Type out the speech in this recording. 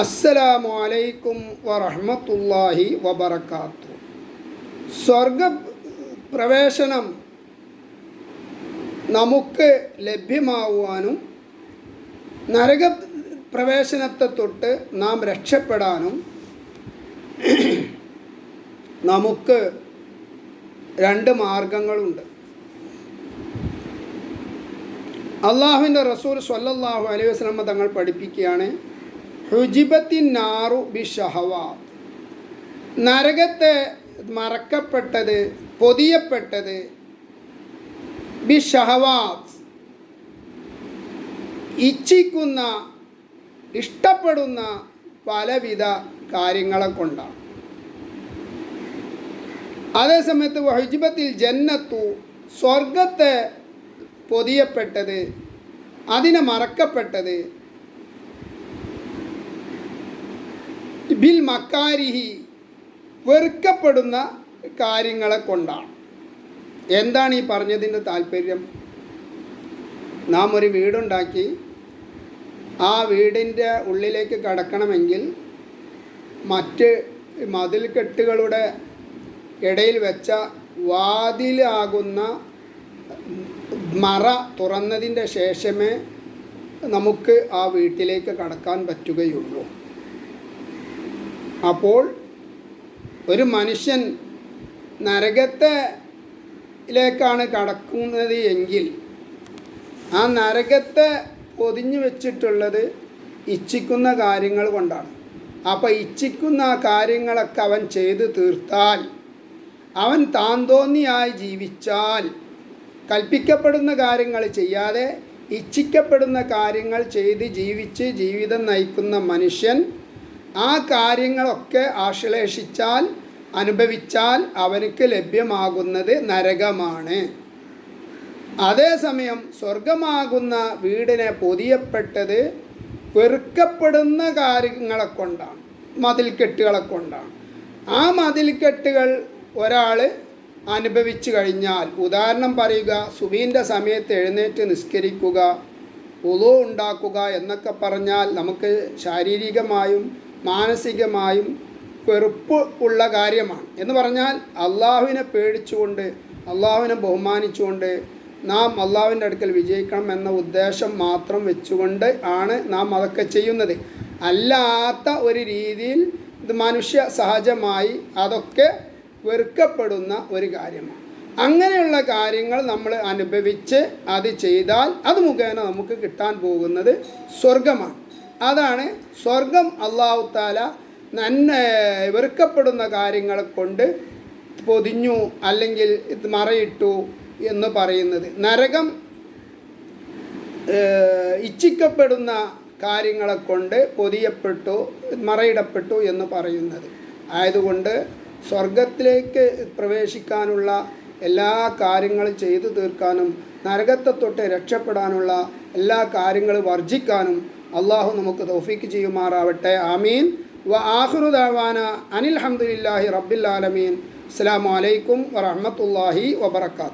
അസ്സലാമു അലൈക്കും വറഹ്മത്തുള്ളാഹി വബറകാത്തു. സ്വർഗ പ്രവേശനം നമുക്ക് ലഭ്യമാവുവാനും നരക പ്രവേശനത്തെ തൊട്ട് നാം രക്ഷപ്പെടാനും നമുക്ക് രണ്ട് മാർഗങ്ങളുണ്ട്. അള്ളാഹുവിന്റെ റസൂൽ സ്വല്ലല്ലാഹു അലൈഹി വസ്ലമ തങ്ങൾ പഠിപ്പിക്കുകയാണ് ഹുജിബത്തിൻ നാറു ബി ഷഹവാ നരകത്തെ മറക്കപ്പെട്ടത് പൊതിയപ്പെട്ടത് ബി ഇച്ഛിക്കുന്ന ഇഷ്ടപ്പെടുന്ന പലവിധ കാര്യങ്ങളെ കൊണ്ടാണ്. അതേസമയത്ത് വഹിജിബത്തിൽ ജന്നത്തു സ്വർഗത്തെ പൊതിയപ്പെട്ടത് അതിനെ മറക്കപ്പെട്ടത് ബിൽ മക്കാരിഹി വെറുക്കപ്പെടുന്ന കാര്യങ്ങളെ കൊണ്ടാണ്. എന്താണ് ഈ പറഞ്ഞതിന്റെ താല്പര്യം? നാം ഒരു വീടുണ്ടാക്കി ആ വീടിന്റെ ഉള്ളിലേക്ക് കടക്കണമെങ്കിൽ മറ്റ് മതിൽ കെട്ടുകളുടെ ഇടയിൽ വെച്ച വാതിലാകുന്ന മറ തുറന്നതിന്റെ ശേഷമേ നമുക്ക് ആ വീട്ടിലേക്ക് കടക്കാൻ പറ്റുകയുള്ളൂ. അപ്പോൾ ഒരു മനുഷ്യൻ നരകത്തിലേക്കാണ് കടക്കുന്നത് എങ്കിൽ ആ നരകത്തെ പൊതിഞ്ഞു വെച്ചിട്ടുള്ളത് ഇച്ഛിക്കുന്ന കാര്യങ്ങൾ കൊണ്ടാണ്. അപ്പോൾ ഇച്ഛിക്കുന്ന ആ കാര്യങ്ങളൊക്കെ അവൻ ചെയ്തു തീർത്താൽ അവൻ താന്തോന്നിയായി ജീവിച്ചാൽ കൽപ്പിക്കപ്പെടുന്ന കാര്യങ്ങൾ ചെയ്യാതെ ഇച്ഛിക്കപ്പെടുന്ന കാര്യങ്ങൾ ചെയ്ത് ജീവിച്ച് ജീവിതം നയിക്കുന്ന മനുഷ്യൻ ആ കാര്യങ്ങളൊക്കെ ആശ്ലേഷിച്ചാൽ അനുഭവിച്ചാൽ അവനക്ക് ലഭ്യമാകുന്നത് നരകമാണ്. അതേസമയം സ്വർഗമാകുന്ന വീടിനെ പൊതിയപ്പെട്ടത് വെറുക്കപ്പെടുന്ന കാര്യങ്ങളെ കൊണ്ടാണ് മതിൽക്കെട്ടുകളെ കൊണ്ടാണ്. ആ മതിൽക്കെട്ടുകൾ ഒരാൾ അനുഭവിച്ചു കഴിഞ്ഞാൽ ഉദാഹരണം പറയുക സുബീന്റെ സമയത്ത് എഴുന്നേറ്റ് നിസ്കരിക്കുക ഉളു ഉണ്ടാക്കുക എന്നൊക്കെ പറഞ്ഞാൽ നമുക്ക് ശാരീരികമായും മാനസികമായും വെറുപ്പ് ഉള്ള കാര്യമാണ്. എന്ന് പറഞ്ഞാൽ അള്ളാഹുവിനെ പേടിച്ചുകൊണ്ട് അള്ളാഹുവിനെ ബഹുമാനിച്ചുകൊണ്ട് നാം അള്ളാഹുവിന്റെ അടുക്കൽ വിജയിക്കണം എന്ന ഉദ്ദേശം മാത്രം വെച്ചുകൊണ്ട് ആണ് നാം അതൊക്കെ ചെയ്യുന്നത്. അല്ലാത്ത ഒരു രീതിയിൽ ഇത് മനുഷ്യ സഹജമായി അതൊക്കെ വെറുക്കപ്പെടുന്ന ഒരു കാര്യമാണ്. അങ്ങനെയുള്ള കാര്യങ്ങൾ നമ്മൾ അനുഭവിച്ച് അത് ചെയ്താൽ അത് മുഖേന നമുക്ക് കിട്ടാൻ പോകുന്നത് സ്വർഗമാണ് അതാണ് സ്വർഗം അള്ളാഹു താല നന്ന വെറുക്കപ്പെടുന്ന കാര്യങ്ങളെ കൊണ്ട് പൊതിഞ്ഞു അല്ലെങ്കിൽ ഇത് മറയിട്ടു എന്ന് പറയുന്നത്. നരകം ഇച്ഛിക്കപ്പെടുന്ന കാര്യങ്ങളെ കൊണ്ട് പൊതിയപ്പെട്ടു മറയിടപ്പെട്ടു എന്ന് പറയുന്നത്. ആയതുകൊണ്ട് സ്വർഗത്തിലേക്ക് പ്രവേശിക്കാനുള്ള എല്ലാ കാര്യങ്ങളും ചെയ്തു തീർക്കാനും നരകത്തെ തൊട്ട് രക്ഷപ്പെടാനുള്ള എല്ലാ കാര്യങ്ങളും വർജിക്കാനും അള്ളാഹു നമുക്ക് തൗഫീക്ക് ചെയ്യുമാറാവട്ടെ. ആമീൻ. വ ആഹുറുദാവാന അനിൽ ഹംദുലില്ലാഹി റബ്ബിൽ ആലമീൻ. അസ്സാം വലൈക്കും വറഹമത്തല്ലാഹി വബർക്കാത്തു